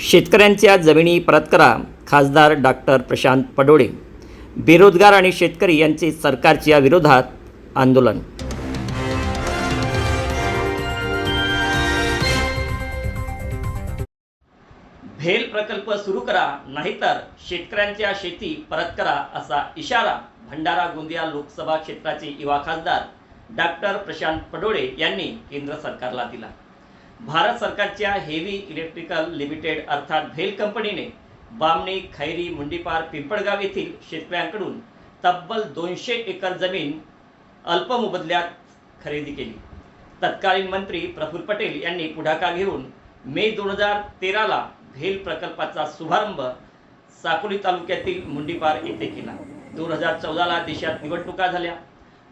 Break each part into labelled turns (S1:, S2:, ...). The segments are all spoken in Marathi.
S1: शेतकऱ्यांच्या जमिनी परत करा खासदार डॉक्टर प्रशांत पडोळे. बेरोजगार आणि शेतकरी यांचे सरकारच्या विरोधात आंदोलन. भेल प्रकल्प सुरू करा नाहीतर शेतकऱ्यांच्या शेती परत करा असा इशारा भंडारा गोंदिया लोकसभा क्षेत्राचे युवा खासदार डॉक्टर प्रशांत पडोळे यांनी केंद्र सरकारला दिला. भारत सरकारच्या हेवी इलेक्ट्रिकल लिमिटेड अर्थात भेल कंपनीने बामणी खैरी मुंडीपार पिंपळगाव येथील शेतकऱ्यांकडून तब्बल दोनशे एकर जमीन अल्पमोबदल्यात खरेदी केली. तत्कालीन मंत्री प्रफुल्ल पटेल यांनी पुढाकार घेऊन मे दोन हजार तेराला भेल प्रकल्पाचा शुभारंभ साकोली तालुक्यातील मुंडीपार येथे केला. दोन हजार चौदाला देशात निवडणुका झाल्या.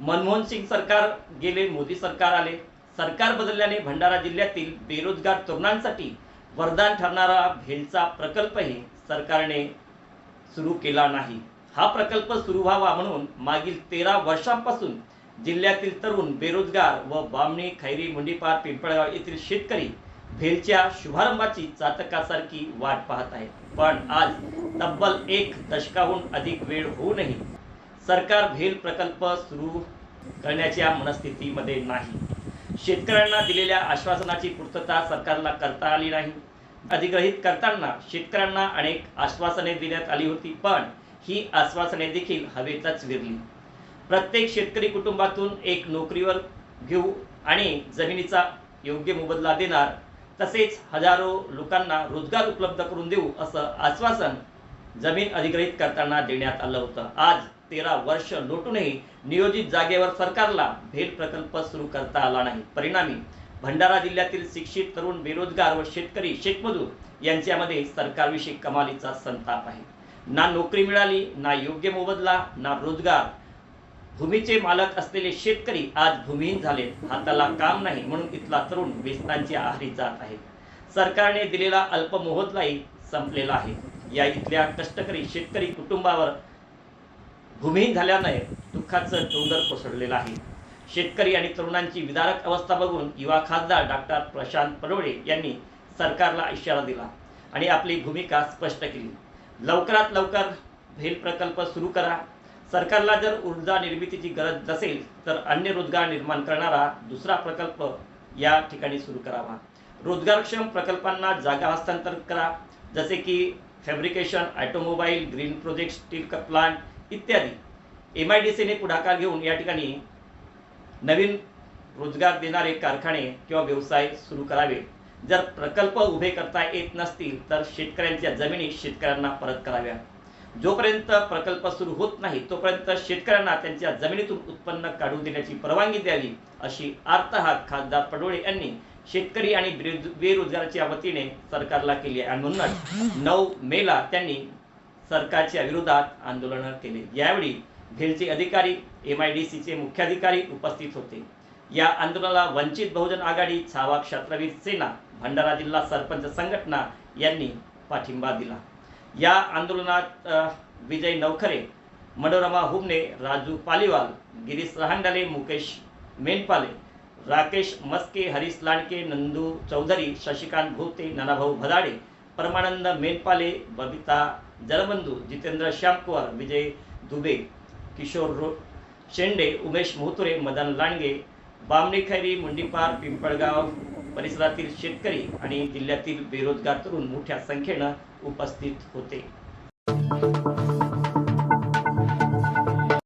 S1: मनमोहन सिंग सरकार गेले मोदी सरकार आले. सरकार बदलल्याने भंडारा जिल्ह्यातील बेरोजगार तरुणांसाठी वरदान ठरणारा भेलचा प्रकल्पही सरकारने सुरू केला नाही. हा प्रकल्प सुरू व्हावा म्हणून मागील तेरा वर्षांपासून जिल्ह्यातील तरुण बेरोजगार व बामणी खैरी मुंडीपार पिंपळगाव येथील शेतकरी भेलच्या शुभारंभाची चातकासारखी वाट पाहत आहेत. पण आज तब्बल एक दशकाहून अधिक वेळ होऊनही सरकार भेल प्रकल्प सुरू करण्याच्या मनस्थितीमध्ये नाही. शेतकऱ्यांना दिलेल्या आश्वासनाची पूर्तता सरकारला करता आली नाही. अधिग्रहित करताना शेतकऱ्यांना अनेक आश्वासने देण्यात आली होती पण ही आश्वासने देखील हवेतच विरली. प्रत्येक शेतकरी कुटुंबातून एक नोकरीवर घेऊ आणि जमिनीचा योग्य मोबदला देणार तसेच हजारो लोकांना रोजगार उपलब्ध करून देऊ असं आश्वासन जमीन अधिग्रहित करताना देण्यात आलं होतं. आज तेरा वर्ष लोटूनही नियोजित जागेवर सरकारला भेट प्रकल्प सुरू करता आला नाही. परिणामी भंडारा जिल्ह्यातील शिक्षित तरुण बेरोजगार व शेतकरी शेतमजूर यांच्यामध्ये सरकारविषयी कमालीचा संताप आहे. ना नोकरी मिळाली ना योग्य मोबदला ना रोजगार. भूमीचे मालक असलेले शेतकरी आज भूमिहीन झाले. हाताला काम नाही म्हणून इथला तरुण वेतनांच्या आहारी जात आहे. सरकारने दिलेला अल्प मोहदलाही संपलेला आहे. या इथल्या कष्टकरी शेतकरी कुटुंबावर भूमिहीन झाल्याने दुःखाचं डोंगर कोसळलेलं आहे. शेतकरी आणि तरुणांची विदारक अवस्था बघून युवा खासदार डॉक्टर प्रशांत पडोळे यांनी सरकारला इशारा दिला आणि आपली भूमिका स्पष्ट केली. लवकरात लवकर भेल प्रकल्प सुरू करा. सरकारला जर ऊर्जा निर्मितीची गरज नसेल तर अन्य रोजगार निर्माण करणारा दुसरा प्रकल्प या ठिकाणी सुरू करावा. रोजगारक्षम प्रकल्पांना जागा हस्तांतर करा. जसे की fabrication automobile green project steel plant इत्यादी. एम आय डी सीने पुढाकार घेऊन या ठिकाणी नवीन रोजगार देणारे कारखाने किंवा व्यवसाय सुरू करावे. जर प्रकल्प उभे करता येत नसतील तर शेतकऱ्यांच्या जमिनी शेतकऱ्यांना परत कराव्या. जोपर्यंत प्रकल्प सुरू होत नाही तोपर्यंत शेतकऱ्यांना त्यांच्या जमिनीतून उत्पन्न काढून देण्याची परवानगी द्यावी अशी आर्तहाक खासदार पडोळे यांनी शेतकरी आणि बेरोज- बेरोजगाराच्या वतीने सरकारला केली आहे. आणि म्हणूनच नऊ मेला त्यांनी सरकारच्या विरोधात आंदोलन केले. यावेळी भेलचे अधिकारी एम आय डी सीचे मुख्याधिकारी उपस्थित होते. या आंदोलनाला वंचित बहुजन आघाडी छावा क्षत्रवीर सेना भंडारा जिल्हा सरपंच संघटना यांनी पाठिंबा दिला. या आंदोलनात विजय नवखरे मनोरमा हुबने राजू पालीवाल गिरीश रहांडाले मुकेश मेनपाले राकेश मस्के हरीश लांडके नंदू चौधरी शशिकांत भोते नानाभाऊ भदाडे परमानंद मेनपाले बबिता जलबंधू जितेंद्र श्यामकुवार विजय दुबे किशोर रो शेंडे उमेश मोहतुरे मदन लांडगे बामणी खैरी मुंडीपार पिंपळगाव परिसरातील शेतकरी आणि जिल्ह्यातील बेरोजगार तरुण मोठ्या संख्येनं उपस्थित होते.